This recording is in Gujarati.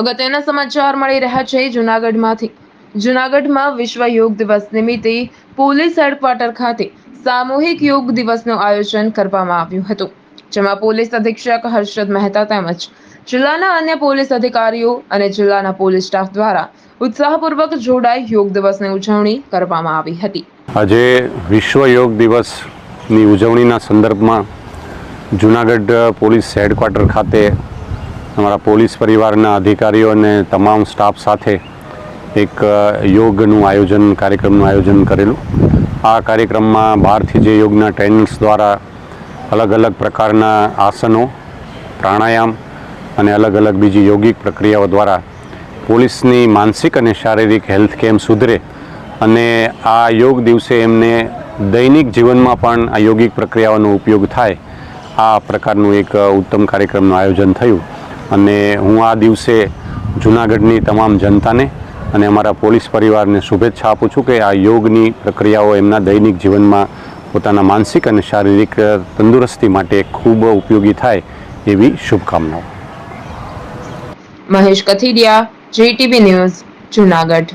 અગત્યના સમાચાર મળી રહ્યા છે જુનાગઢમાંથી. જુનાગઢમાં વિશ્વ યોગ દિવસ નિમિત્તે પોલીસ હેડક્વાર્ટર ખાતે સામૂહિક યોગ દિવસનું આયોજન કરવામાં આવ્યું હતું, જેમાં પોલીસ અધિક્ષક હર્ષદ મહેતા તેમજ જિલ્લાના અન્ય પોલીસ અધિકારીઓ અને જિલ્લાના પોલીસ સ્ટાફ દ્વારા ઉત્સાહપૂર્વક જોડાઈ યોગ દિવસની ઉજવણી કરવામાં આવી હતી. આજે વિશ્વ યોગ દિવસની ઉજવણીના સંદર્ભમાં જુનાગઢ પોલીસ હેડક્વાર્ટર ખાતે અમારા પોલીસ પરિવારના અધિકારીઓ અને તમામ સ્ટાફ સાથે એક યોગનું આયોજન, કાર્યક્રમનું આયોજન કરેલું. આ કાર્યક્રમમાં બહારથી જે યોગના ટ્રેનર્સ દ્વારા અલગ અલગ પ્રકારના આસનો, પ્રાણાયામ અને અલગ અલગ બીજી યોગિક પ્રક્રિયાઓ દ્વારા પોલીસની માનસિક અને શારીરિક હેલ્થ કેમ સુધરે અને આ યોગ દિવસે એમને દૈનિક જીવનમાં પણ આ યોગિક પ્રક્રિયાઓનો ઉપયોગ થાય, આ પ્રકારનું એક ઉત્તમ કાર્યક્રમનું આયોજન થયું. અને હું આ દિવસે જૂનાગઢની તમામ જનતાને અને અમારા પોલીસ પરિવારને શુભેચ્છા આપું છું કે આ યોગની પ્રક્રિયાઓ એમના દૈનિક જીવનમાં પોતાના માનસિક અને શારીરિક તંદુરસ્તી માટે ખૂબ ઉપયોગી થાય એવી શુભકામનાઓ. Mahesh Kathiriya GTV news, Junagadh.